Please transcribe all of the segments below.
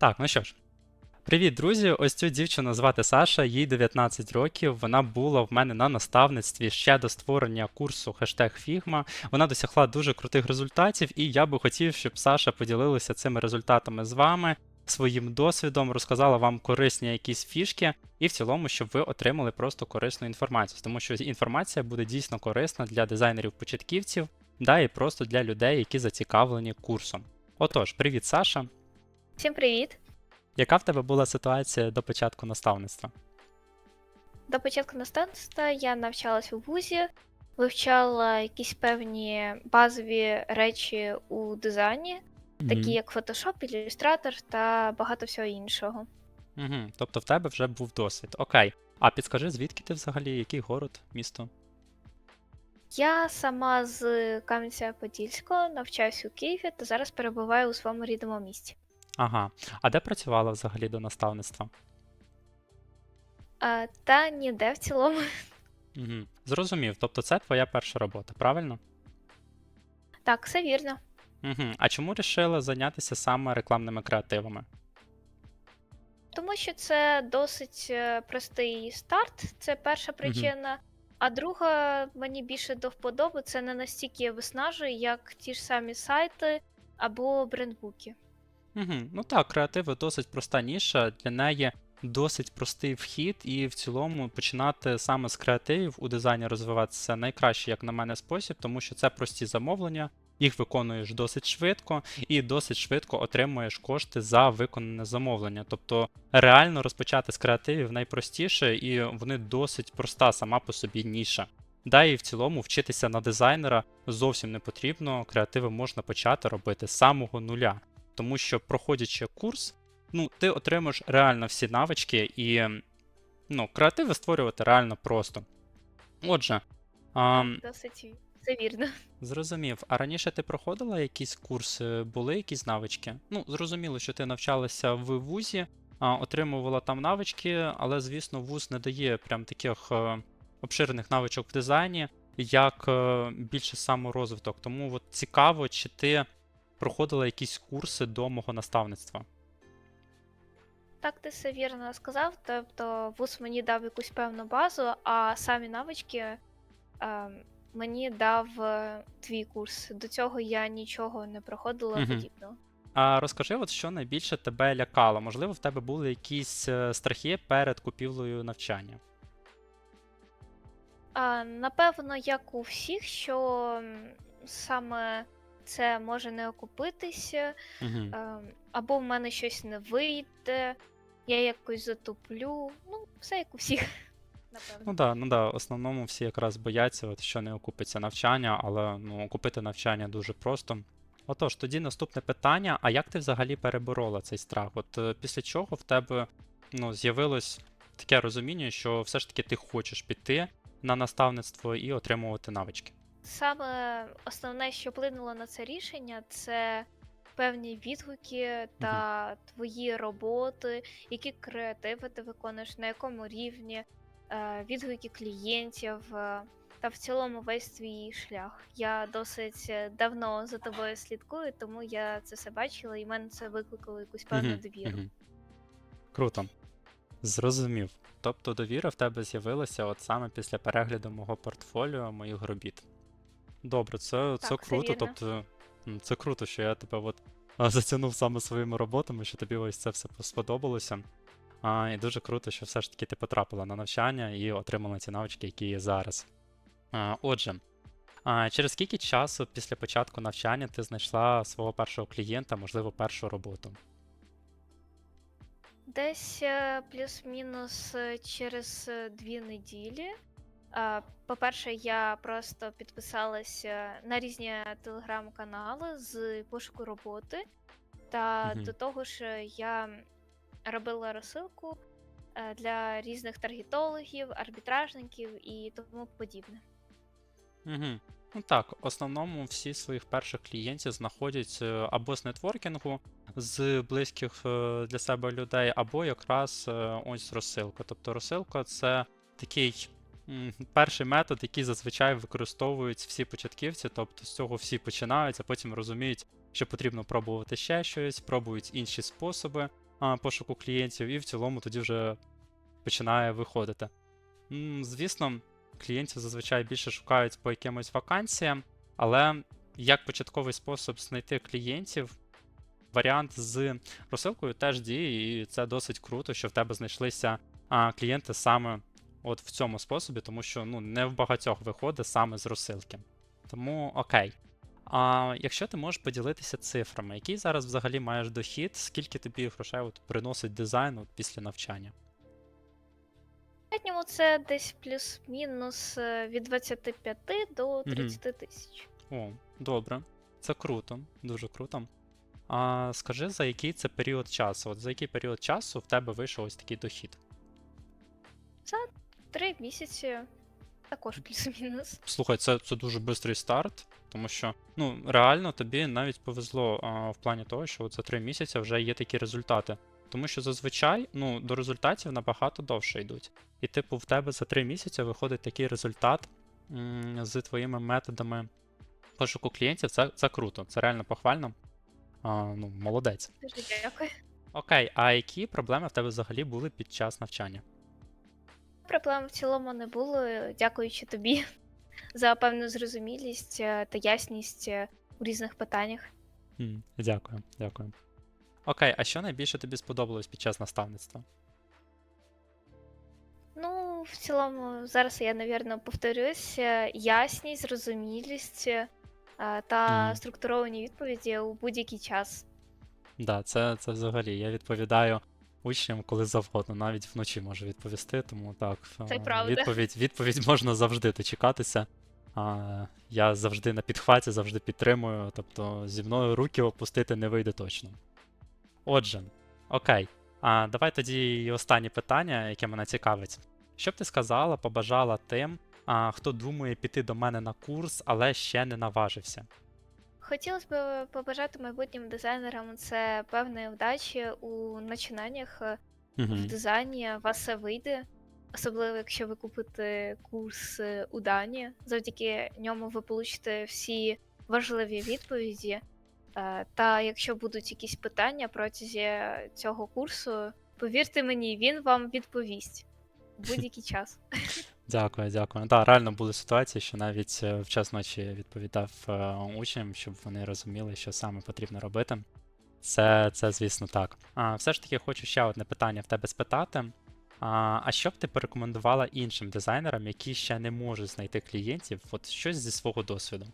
Так, ну що ж. Привіт, друзі! Ось цю дівчину звати Саша, їй 19 років. Вона була в мене на наставництві ще до створення курсу хештег Figma. Вона досягла дуже крутих результатів, і я би хотів, щоб Саша поділилася цими результатами з вами, своїм досвідом, розказала вам корисні якісь фішки, і в цілому, щоб ви отримали просто корисну інформацію, тому що інформація буде дійсно корисна для дизайнерів-початківців, да і просто для людей, які зацікавлені курсом. Отож, привіт, Саша. Всім привіт! Яка в тебе була ситуація до початку наставництва? До початку наставництва я навчалась у вузі, вивчала якісь певні базові речі у дизайні, такі як Photoshop, Illustrator та багато всього іншого. Угу. Тобто в тебе вже був досвід. Окей. А підскажи, звідки ти взагалі, який город, місто? Я сама з Кам'янця-Подільського навчаюсь у Києві та зараз перебуваю у своєму рідному місті. Ага. А де працювала взагалі до наставництва? А, та ніде в цілому. Угу. Зрозумів. Тобто це твоя перша робота, правильно? Так, все вірно. Угу. А чому вирішила зайнятися саме рекламними креативами? Тому що це досить е, простий старт, це перша причина. А друга, мені більше до вподоби, це не настільки виснажує, як ті ж самі сайти або брендбуки. Угу. Ну так, креативи досить проста ніша, для неї досить простий вхід, і в цілому починати саме з креативів у дизайні розвиватися найкращий, як на мене, спосіб, тому що це прості замовлення, їх виконуєш досить швидко і досить швидко отримуєш кошти за виконане замовлення. Тобто реально розпочати з креативів найпростіше, і вони досить проста сама по собі ніша. Да, і в цілому вчитися на дизайнера зовсім не потрібно. Креативи можна почати робити з самого нуля, тому що проходячи курс, ну ти отримаєш реально всі навички, і ну, креативи створювати реально просто. Отже, а, Досить все вірно. Зрозумів. А раніше ти проходила якісь курси, були якісь навички? Ну, зрозуміло, що ти навчалася в вузі, а, отримувала там навички, але, звісно, вуз не дає прям таких е, обширних навичок в дизайні, як е, більше саморозвиток. Тому от цікаво, чи ти проходила якісь курси до мого наставництва. Так, ти все вірно сказав. Тобто вуз мені дав якусь певну базу, а самі навички е, мені дав е, твій курс. До цього я нічого не проходила Мгм. подібного. А розкажи, от що найбільше тебе лякало? Можливо, в тебе були якісь е, страхи перед купівлею навчання? А, напевно, як у всіх, що саме це може не окупитися, Угу. ем, або в мене щось не вийде, я якось затуплю. Ну, все як у всіх, напевно. Ну да, ну да, в основному всі якраз бояться, от, що не окупиться навчання, але ну, окупити навчання дуже просто. Отож, тоді наступне питання: а як ти взагалі переборола цей страх? От е, після чого в тебе ну, з'явилось таке розуміння, що все ж таки ти хочеш піти на наставництво і отримувати навички? Саме основне, що вплинуло на це рішення, це певні відгуки та твої роботи, які креативи ти виконуєш, на якому рівні, е, відгуки клієнтів е, та в цілому весь твій шлях. Я досить давно за тобою слідкую, тому я це все бачила, і в мене це викликало якусь певну довіру. Круто. Зрозумів. Тобто довіра в тебе з'явилася от саме після перегляду мого портфоліо, моїх робіт. Добре, це, це Так, все круто. вірно. Тобто, це круто, що я тебе от затягнув саме своїми роботами, що тобі ось це все сподобалося. А, і дуже круто, що все ж таки ти потрапила на навчання і отримала ці навички, які є зараз. А, отже, а, через скільки часу після початку навчання ти знайшла свого першого клієнта, можливо, першу роботу? Десь е, плюс-мінус е, через е, дві неділі. По-перше, я просто підписалася на різні телеграм-канали з пошуку роботи. Та Мгм. до того ж, я робила розсилку е, для різних таргетологів, арбітражників і тому подібне. Угу. Ну так, в основному всі своїх перших клієнтів знаходять е, або з нетворкінгу, з близьких е, для себе людей, або якраз ось розсилка. Тобто розсилка це такий перший метод, який зазвичай використовують всі початківці, тобто з цього всі починають, а потім розуміють, що потрібно пробувати ще щось, пробують інші способи. пошуку клієнтів, і в цілому тоді вже починає виходити. Звісно, клієнтів зазвичай більше шукають по якимось вакансіям, але як початковий спосіб знайти клієнтів, варіант з розсилкою теж діє, і це досить круто, що в тебе знайшлися а, клієнти саме от в цьому способі, тому що ну, не в багатьох виходить саме з розсилки. Тому окей. А якщо ти можеш поділитися цифрами, який зараз взагалі маєш дохід, скільки тобі грошей от приносить дизайн от після навчання? В середньому це десь плюс-мінус е, від 25 до 30 тисяч. О, добре. Це круто, дуже круто. А скажи, за який це період часу? От за який період часу в тебе вийшов ось такий дохід? Три місяці також плюс-мінус. Слухай, це, це дуже швидкий старт, тому що ну реально тобі навіть повезло а, в плані того, що за три місяці вже є такі результати. Тому що зазвичай ну, до результатів набагато довше йдуть. І, типу, в тебе за три місяці виходить такий результат м, з твоїми методами пошуку клієнтів. Це, це круто, це реально похвально. А, ну, молодець. Дуже дякую. Окей, а які проблеми в тебе взагалі були під час навчання? Проблем в цілому не було, дякуючи тобі за певну зрозумілість е, та ясність е, у різних питаннях. Дякую, дякую. Окей, а що найбільше тобі сподобалось під час наставництва? Ну, в цілому, зараз я, навірно, повторюсь, е, ясність, зрозумілість та Мгм. структуровані відповіді у будь-який час. Да, це, це взагалі. Я відповідаю учням коли завгодно, навіть вночі можу відповісти, тому так. Це е, правда. Відповідь, відповідь можна завжди дочекатися. А, я завжди на підхваті, завжди підтримую, тобто зі мною руки опустити не вийде точно. Отже, окей. А, давай тоді і останнє питання, яке мене цікавить. Що б ти сказала, побажала тим, а, хто думає піти до мене на курс, але ще не наважився? Хотілося б побажати майбутнім дизайнерам це певної вдачі у начинаннях е, Угу. в дизайні. У вас все вийде, особливо якщо ви купите курс е, у Дані. Завдяки ньому ви получите всі важливі відповіді. Е, Та якщо будуть якісь питання протязі цього курсу, повірте мені, він вам відповість будь-який час. Дякую, дякую. Так, реально були ситуації, що навіть е, в час ночі відповідав е, учням, щоб вони розуміли, що саме потрібно робити. Це, це звісно, так. А, все ж таки, хочу ще одне питання в тебе спитати. А, а що б ти порекомендувала іншим дизайнерам, які ще не можуть знайти клієнтів, от щось зі свого досвіду?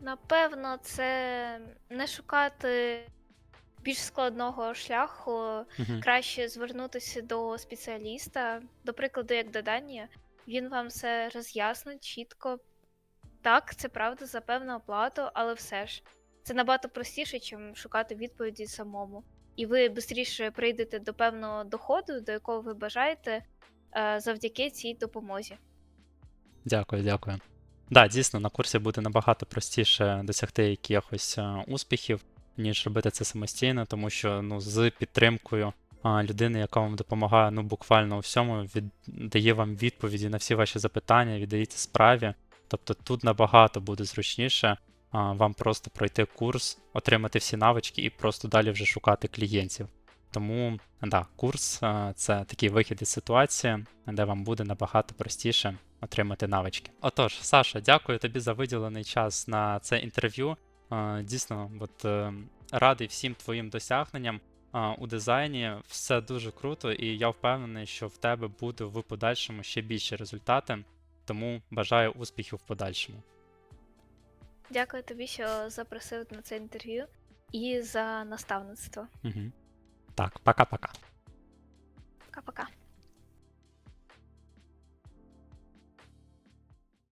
Напевно, це не шукати більш складного шляху, Мгм. краще звернутися до спеціаліста, до прикладу, як до Дані. Він вам все роз'яснить чітко. Так, це правда за певну оплату, але все ж це набагато простіше, ніж шукати відповіді самому. І ви швидше прийдете до певного доходу, до якого ви бажаєте, е, завдяки цій допомозі. Дякую, дякую. Да, дійсно, на курсі буде набагато простіше досягти якихось е, успіхів, ніж робити це самостійно, тому що ну, з підтримкою а, людини, яка вам допомагає ну, буквально у всьому, від, дає вам відповіді на всі ваші запитання, віддається справі. Тобто тут набагато буде зручніше а, вам просто пройти курс, отримати всі навички і просто далі вже шукати клієнтів. Тому да, курс а, це такий вихід із ситуації, де вам буде набагато простіше отримати навички. Отож, Саша, дякую тобі за виділений час на це інтерв'ю. Дійсно, от е, радий всім твоїм досягненням е, у дизайні. Все дуже круто, і я впевнений, що в тебе буде в подальшому ще більші результати. Тому бажаю успіхів в подальшому. Дякую тобі, що запросив на це інтерв'ю і за наставництво. Угу. Так, пока-пока.